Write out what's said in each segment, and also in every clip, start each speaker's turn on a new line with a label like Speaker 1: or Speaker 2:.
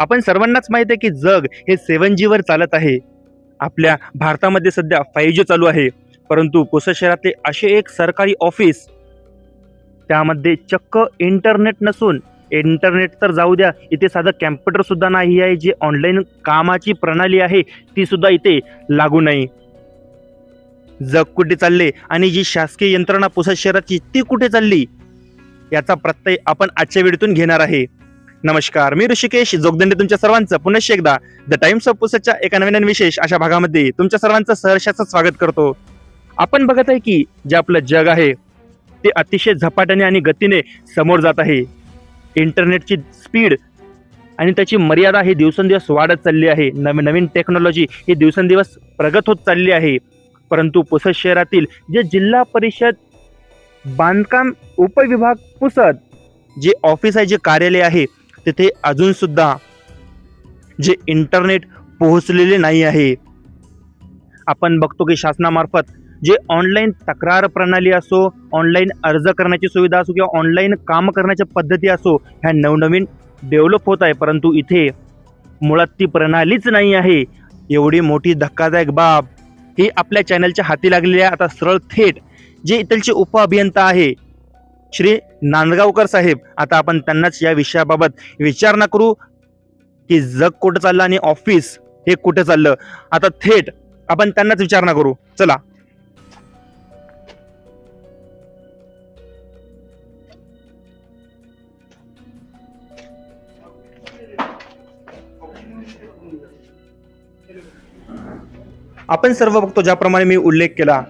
Speaker 1: आपण सर्वांनाच माहीत आहे की जग हे सेवन जीवर चालत आहे. आपल्या भारतामध्ये सध्या फाईव्ह जी चालू आहे. परंतु पुसद शहरातले असे एक सरकारी ऑफिस त्यामध्ये चक्क इंटरनेट नसून इंटरनेट तर जाऊ द्या इथे साधं कॅम्प्युटरसुद्धा नाही आहे जे ऑनलाईन कामाची प्रणाली आहे तीसुद्धा इथे लागू नाही. जग कुठे चालले आणि जी शासकीय यंत्रणा पुसद शहराची ती कुठे चालली? याचा प्रत्यय आपण आजच्या वेळेतून घेणार आहे. नमस्कार मी ऋषिकेश जोगदंडे तुमच्या सर्वांचं पुनश्च एकदा द टाइम्स ऑफ पुसदच्या एका नवीन विशेष अशा भागामध्ये तुमच्या सर्वांचं सहर्षाचं स्वागत करतो. आपण बघत आहे की जे आपलं जग आहे ते अतिशय झपाट्याने आणि गतीने समोर जात आहे. इंटरनेटची स्पीड आणि त्याची मर्यादा ही दिवसेंदिवस वाढत चालली आहे. नवीन नवीन टेक्नॉलॉजी ही दिवसेंदिवस प्रगत होत चालली आहे. परंतु पुसद शहरातील जे जिल्हा परिषद बांधकाम उपविभाग पुसद जे ऑफिस आहे जे कार्यालय आहे तिथे अजूनसुद्धा जे इंटरनेट पोहोचलेले नाही आहे. आपण बघतो की शासनामार्फत जे ऑनलाईन तक्रार प्रणाली असो ऑनलाईन अर्ज करण्याची सुविधा असो किंवा ऑनलाईन काम करण्याच्या पद्धती असो ह्या नवनवीन डेव्हलप होत आहे. परंतु इथे मुळात ती प्रणालीच नाही आहे. एवढी मोठी धक्कादायक बाब. ही आपल्या चॅनलच्या हाती लागलेली आहे. आता सरळ थेट जे इथलचे उपअभियंता आहे श्री नांदगावकर साहेब आता आपण त्यांनाच या विषयाबाबत विचारणा करू की जग कुठं चाललं आणि ऑफिस हे कुठं चाललं. आता थेट आपण त्यांनाच विचारणा करू. चला. आपण सर्व बघतो ज्याप्रमाणे मी उल्लेख केला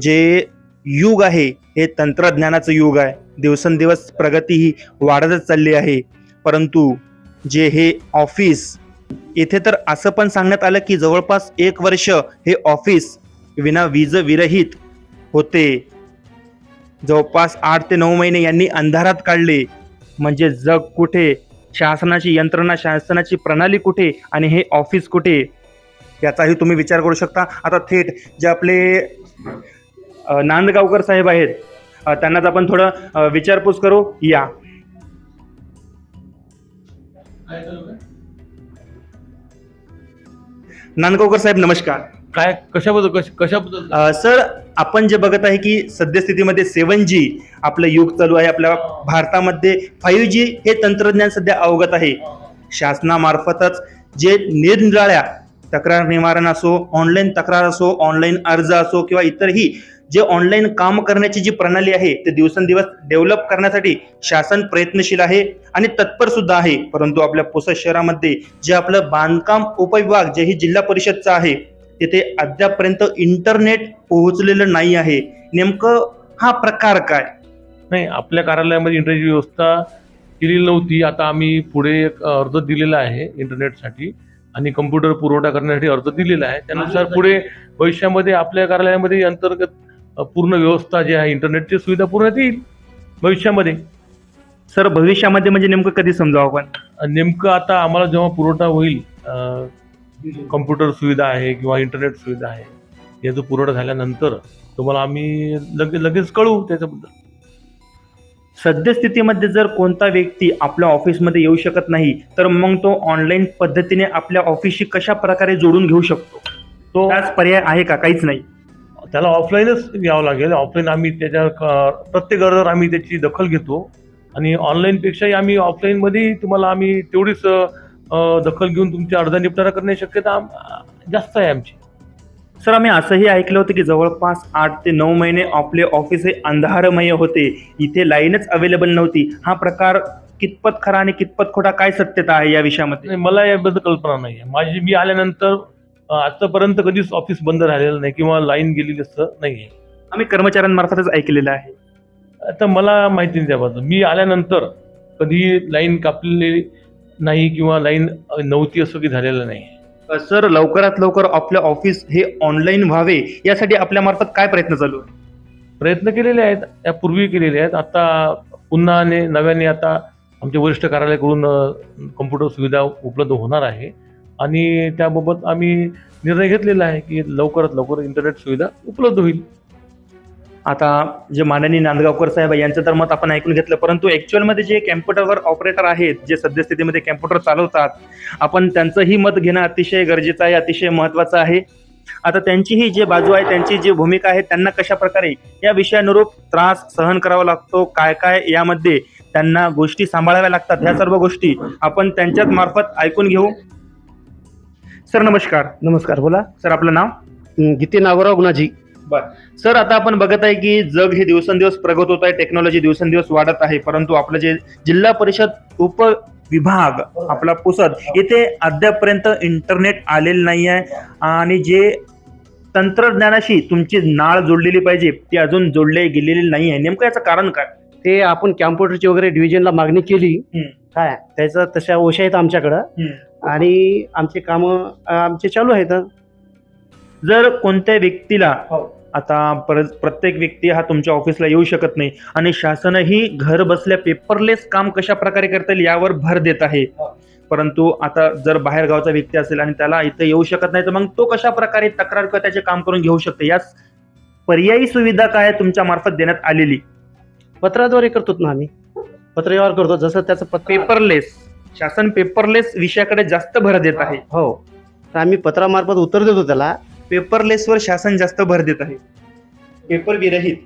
Speaker 1: जे युग आहे. हे तंत्रज्ञानाचं युग आहे. दिवसेंदिवस प्रगती ही वाढतच चालली आहे. परंतु जे हे ऑफिस येथे तर असं पण सांगण्यात आलं की जवळपास एक वर्ष हे ऑफिस विना वीज विरहित होते. जवळपास आठ ते नऊ महिने यांनी अंधारात काढले. म्हणजे जग कुठे शासनाची यंत्रणा शासनाची प्रणाली कुठे आणि हे ऑफिस कुठे? याचाही तुम्ही विचार करू शकता. आता थेट जे आपले नांदगावकर साहेब आहेत. त्यांनाच आपण थोडं विचारपूस करू. या. नांदगावकर साहेब नमस्कार.
Speaker 2: काय कशाबद्दल कश कशाबद्दल?
Speaker 1: सर आपण जे बघत आहे की सद्यस्थितीमध्ये सेवन जी आपलं युग चालू आहे. आपल्या भारतामध्ये फाईव्ह जी हे तंत्रज्ञान सध्या अवगत आहे. शासनामार्फतच जे निरनिराळ्या तक्रार निवारण असो ऑनलाईन तक्रार असो ऑनलाईन अर्ज असो किंवा इतरही जे ऑनलाईन काम करण्याची जी प्रणाली आहे ते दिवसेंदिवस डेव्हलप करण्यासाठी शासन प्रयत्नशील आहे आणि तत्पर सुद्धा आहे. परंतु आपल्या पुसद शहरामध्ये जे आपलं बांधकाम उपविभाग जे ही जिल्हा परिषदचं आहे तिथे अद्यापपर्यंत इंटरनेट पोहोचलेलं नाही आहे. नेमकं हा प्रकार काय?
Speaker 2: नाही आपल्या कार्यालयामध्ये इंटरनेटची व्यवस्था केलेली नव्हती. आता आम्ही पुढे एक अर्ज दिलेला आहे इंटरनेटसाठी आणि कम्प्युटर पुरवठा करण्यासाठी अर्ज दिलेला आहे. त्यानुसार पुढे भविष्यामध्ये आपल्या कार्यालयामध्ये अंतर्गत पूर्ण व्यवस्था जी आहे इंटरनेटची सुविधा पुरवण्यात येईल? भविष्यामध्ये?
Speaker 1: सर भविष्यामध्ये म्हणजे नेमकं कधी समजावं आपण?
Speaker 2: नेमकं आता आम्हाला जेव्हा पुरवठा होईल कम्प्युटर सुविधा आहे किंवा इंटरनेट सुविधा आहे याचा पुरवठा झाल्यानंतर तुम्हाला आम्ही लगे लगेच कळवू त्याच्याबद्दल.
Speaker 1: सद्यस्थितीमध्ये जर कोणता व्यक्ती आपल्या ऑफिसमध्ये येऊ शकत नाही तर मग तो ऑनलाईन पद्धतीने आपल्या ऑफिसशी कशा प्रकारे जोडून घेऊ शकतो?
Speaker 2: तो
Speaker 1: त्याच पर्याय आहे का? काहीच नाही.
Speaker 2: त्याला ऑफलाईनच यावं लागेल. ऑफलाईन आम्ही त्याच्या क- प्रत्येक अर्जावर आम्ही त्याची दखल घेतो. आणि ऑनलाईनपेक्षाही आम्ही ऑफलाईनमध्ये तुम्हाला आम्ही तेवढीच दखल घेऊन तुमच्या अर्ज निपटारा करण्याची शक्यता जास्त आहे आमची.
Speaker 1: सर आम्ही असंही ऐकलं होतं की जवळपास आठ ते नऊ महिने आपले ऑफिस हे अंधारमय होते. इथे लाईनच अवेलेबल नव्हती. हा प्रकार कितपत खरा आणि कितपत खोटा काय सत्यता आहे या विषयामध्ये?
Speaker 2: नाही, मला याबद्दल कल्पना नाही आहे माझी मी आल्यानंतर अ, आतापर्यंत कधीच ऑफिस बंद राहिलेलं नाही किंवा लाईन गेलेली असं नाही आहे
Speaker 1: आम्ही कर्मचाऱ्यांमार्फतच ऐकलेलं आहे.
Speaker 2: आता मला माहिती नाही त्याबद्दल. मी आल्यानंतर कधी लाईन कापलेली नाही किंवा लाईन नव्हती असं की झालेलं नाही.
Speaker 1: सर लवकरात लवकर आपलं ऑफिस हे ऑनलाईन व्हावे यासाठी आपल्या मार्फत काय प्रयत्न चालू आहे?
Speaker 2: प्रयत्न केलेले आहेत यापूर्वी केलेले आहेत. आता पुन्हा आणि नव्याने आता आमच्या वरिष्ठ कार्यालयाकडून कम्प्युटर सुविधा उपलब्ध होणार आहे. आणि त्याबाबत आम्ही निर्णय घेतलेला आहे की लवकरात लवकर इंटरनेट सुविधा उपलब्ध होईल.
Speaker 1: आता जे माननीय नांदगावकर साहेब आहे यांचं तर मत आपण ऐकून घेतलं परंतु ॲक्च्युअलमध्ये जे कॅम्प्युटरवर ऑपरेटर आहेत जे सद्यस्थितीमध्ये कॅम्प्युटर चालवतात आपण त्यांचंही मत घेणं अतिशय गरजेचं आहे अतिशय महत्त्वाचं आहे. आता त्यांची ही जे बाजू आहे त्यांची जी भूमिका आहे त्यांना कशा प्रकारे या विषयानुरूप त्रास सहन करावा लागतो काय काय यामध्ये त्यांना गोष्टी सांभाळाव्या लागतात ह्या सर्व गोष्टी आपण त्यांच्याच मार्फत ऐकून घेऊ. सर नमस्कार.
Speaker 3: नमस्कार बोला.
Speaker 1: सर आपलं नाव?
Speaker 3: गीते नागोराव गुणाजी.
Speaker 1: बर. सर आता आपण बघत आहे की जग हे दिवसेंदिवस प्रगत होत आहे टेक्नॉलॉजी दिवसेंदिवस वाढत आहे परंतु आपलं जे जिल्हा परिषद उप विभाग आपला पुसद इथे अद्यापपर्यंत इंटरनेट आलेलं नाही आहे. आणि जे तंत्रज्ञानाशी तुमची नाळ जोडलेली पाहिजे ती अजून जोडले गेलेली नाही आहे. नेमकं याचं कारण काय?
Speaker 3: ते आपण कॅम्प्युटरची वगैरे डिव्हिजनला मागणी केली. काय? त्याचं तशा ओशा आहेत आमच्याकडं. आणि आमचे कामं आमचे चालू आहेत.
Speaker 1: जर कोणत्या व्यक्तीला
Speaker 3: हो.
Speaker 1: आता पर- प्रत्येक व्यक्ती हा तुमच्या ऑफिसला येऊ शकत नाही. आणि शासनही घर बसल्या पेपरलेस काम कशा प्रकारे करता येईल यावर भर देत आहे.
Speaker 3: हो.
Speaker 1: परंतु आता जर बाहेर गावचा व्यक्ती असेल आणि त्याला इथं येऊ शकत नाही तर मग तो कशा प्रकारे तक्रार किंवा त्याचे काम करून घेऊ शकतो? यास पर्यायी सुविधा काय तुमच्या मार्फत देण्यात आलेली?
Speaker 3: पत्राद्वारे करतो ना आम्ही. पत्रव्यवहार करतो. जसं त्याचं पत्र
Speaker 1: पेपरलेस. शासन पेपरलेस विषयाकडे जास्त भर देत आहे.
Speaker 3: हो. तर आम्ही पत्रामार्फत उत्तर देतो त्याला.
Speaker 1: पेपरलेसवर शासन जास्त भर देत आहे. पेपर विरहित.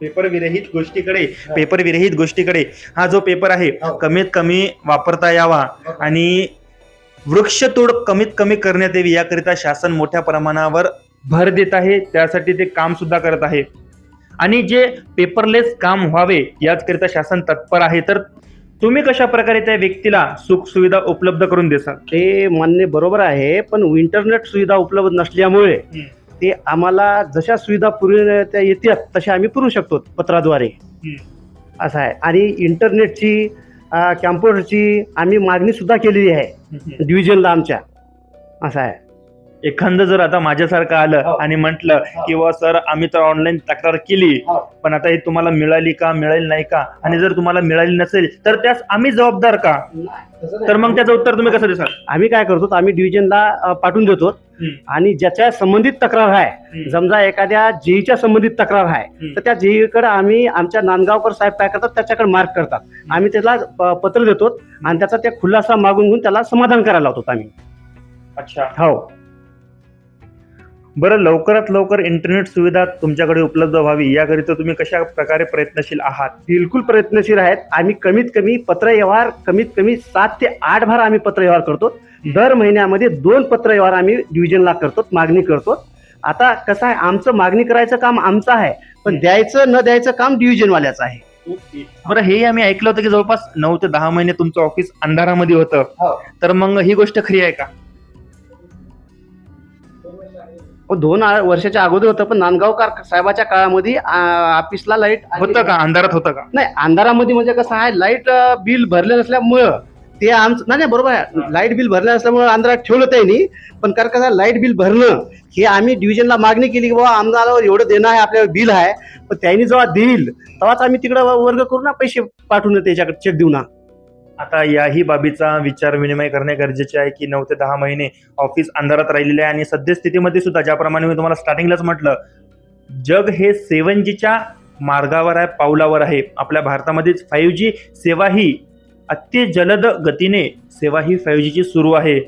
Speaker 1: पेपर विरहित गोष्टीकडे पेपर विरहित गोष्टीकडे. हा जो पेपर आहे
Speaker 3: हो.
Speaker 1: कमीत कमी वापरता यावा आणि वृक्षतोड कमीत कमी करण्यात यावी याकरिता शासन मोठ्या प्रमाणावर भर देत आहे. त्यासाठी ते काम सुद्धा करत आहे. आणि जे पेपरलेस काम व्हावे याचकरिता शासन तत्पर आहे. तर तुम्ही कशा प्रकारे त्या व्यक्तीला सुख सुविधा उपलब्ध करून देसाल?
Speaker 3: ते मान्य बरोबर आहे पण इंटरनेट सुविधा उपलब्ध नसल्यामुळे. ते आम्हाला जशा सुविधा पुरवण्यात येतात तशा आम्ही पुरवू शकतो पत्राद्वारे.
Speaker 1: हं.
Speaker 3: असं आहे. आणि इंटरनेटची कॅम्प्युटरची आम्ही मागणी सुद्धा केलेली आहे डिव्हिजनला आमच्या. असं आहे.
Speaker 1: एखादं जर आता माझ्यासारखं आलं
Speaker 3: हो.
Speaker 1: आणि म्हटलं
Speaker 3: हो.
Speaker 1: की वा सर आम्ही तर ऑनलाईन तक्रार केली
Speaker 3: हो.
Speaker 1: पण आता ही तुम्हाला मिळाली का मिळाली नाही का? आणि जर तुम्हाला मिळाली नसेल तर त्यास आम्ही जबाबदार का? तर मग त्याचं उत्तर तुम्ही कसं देसाल?
Speaker 3: आम्ही काय करतो आम्ही डिव्हिजनला पाठवून देतो. आणि ज्याच्या संबंधित तक्रार आहे समजा एखाद्या जेईच्या संबंधित तक्रार आहे. तर त्या जेईकडे आम्ही आमच्या नांदगावकर साहेब काय करतात त्याच्याकडे मार्क करतात. आम्ही त्याला पत्र देतो आणि त्याचा त्या खुलासा मागून घेऊन त्याला समाधान करायला लावतो आम्ही.
Speaker 1: अच्छा.
Speaker 3: हो.
Speaker 1: बरं लवकरात लवकर इंटरनेट सुविधा तुमच्याकडे उपलब्ध व्हावी याकरिता तुम्ही कशा प्रकारे प्रयत्नशील आहात?
Speaker 3: बिलकुल प्रयत्नशील आहेत. आम्ही कमीत कमी पत्रव्यवहार कमीत कमी सात ते आठ भार आम्ही पत्रव्यवहार करतो. दर महिन्यामध्ये दोन पत्रव्यवहार आम्ही डिव्हिजनला करतो मागणी करतो. आता कसं आहे आमचं मागणी करायचं काम आमचं आहे पण द्यायचं न द्यायचं काम डिव्हिजनवाल्याचं आहे.
Speaker 1: बरं हे आम्ही ऐकलं होतं की जवळपास नऊ ते दहा महिने तुमचं ऑफिस अंधारामध्ये होतं.
Speaker 3: हो.
Speaker 1: तर मग ही गोष्ट खरी आहे का?
Speaker 3: दोन वर्षाच्या अगोदर होतं पण नांदगावकर साहेबाच्या काळामध्ये ऑफिसला लाइट
Speaker 1: होतं का? अंधारात होतं का?
Speaker 3: नाही अंधारामध्ये म्हणजे कसं आहे लाइट बिल भरले नसल्यामुळं ते आमचं नाही नाही, बरोबर आहे. लाइट बिल भरले नसल्यामुळं अंधारात ठेवलं त्यांनी पण कारण कसं लाइट बिल भरणं हे आम्ही डिव्हिजनला मागणी केली की बाबा आम्हाला एवढं देणं आहे आपल्याला बिल आहे पण त्यांनी जेव्हा देईल तेव्हाच आम्ही तिकडे वर्ग करू ना पैसे पाठवून त्याच्याकडे चेक देऊ ना
Speaker 1: आता याही बाबीचा विचार विनिमय करणे गरजेचे आहे की नऊ ते दहा महिने ऑफिस अंधारात राहिलेले आहे. आणि सद्यस्थितीमध्ये सुद्धा ज्याप्रमाणे मी तुम्हाला स्टार्टिंगलाच म्हटलं जग हे सेवन जीच्या मार्गावर आहे पावलावर आहे. आपल्या भारतामध्येच फाईव्ह जी सेवा ही अति जलद गतीने सेवा ही फाईव्ह जीची सुरू आहे.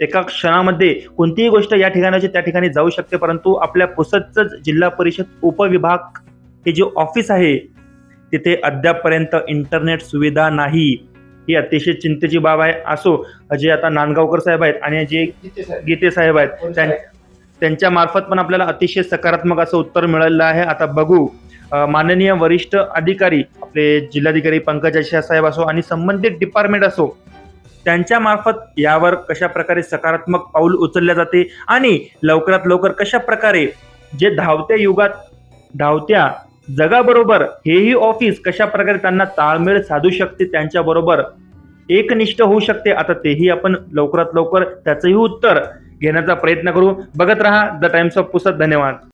Speaker 1: एका क्षणामध्ये कोणतीही गोष्ट या ठिकाणाची त्या ठिकाणी जाऊ शकते परंतु आपल्या पुसदचं जिल्हा परिषद उपविभाग हे जे ऑफिस आहे तिथे अद्यापपर्यंत इंटरनेट सुविधा नाही. ही अतिशय चिंतेची बाब आहे. असो जे आता नांदगावकर साहेब आहेत आणि जे गीते साहेब. आहेत त्यां- त्यांच्या मार्फत पण आपल्याला अतिशय सकारात्मक असं उत्तर मिळालेलं आहे. आता बघू माननीय वरिष्ठ अधिकारी आपले जिल्हाधिकारी पंकज शाह साहेब असो आणि संबंधित डिपार्टमेंट असो त्यांच्या मार्फत यावर कशा प्रकारे सकारात्मक पाऊल उचलल्या जाते आणि लवकरात लवकर कशा प्रकारे जे धावत्या युगात धावत्या जगाबरोबर हेही ऑफिस कशा प्रकारे त्यांना ताळमेळ साधू शकते त्यांच्याबरोबर एकनिष्ठ होऊ शकते आता तेही आपण लवकरात लवकर त्याचंही उत्तर घेण्याचा प्रयत्न करू. बघत राहा द टाइम्स ऑफ पुसद धन्यवाद.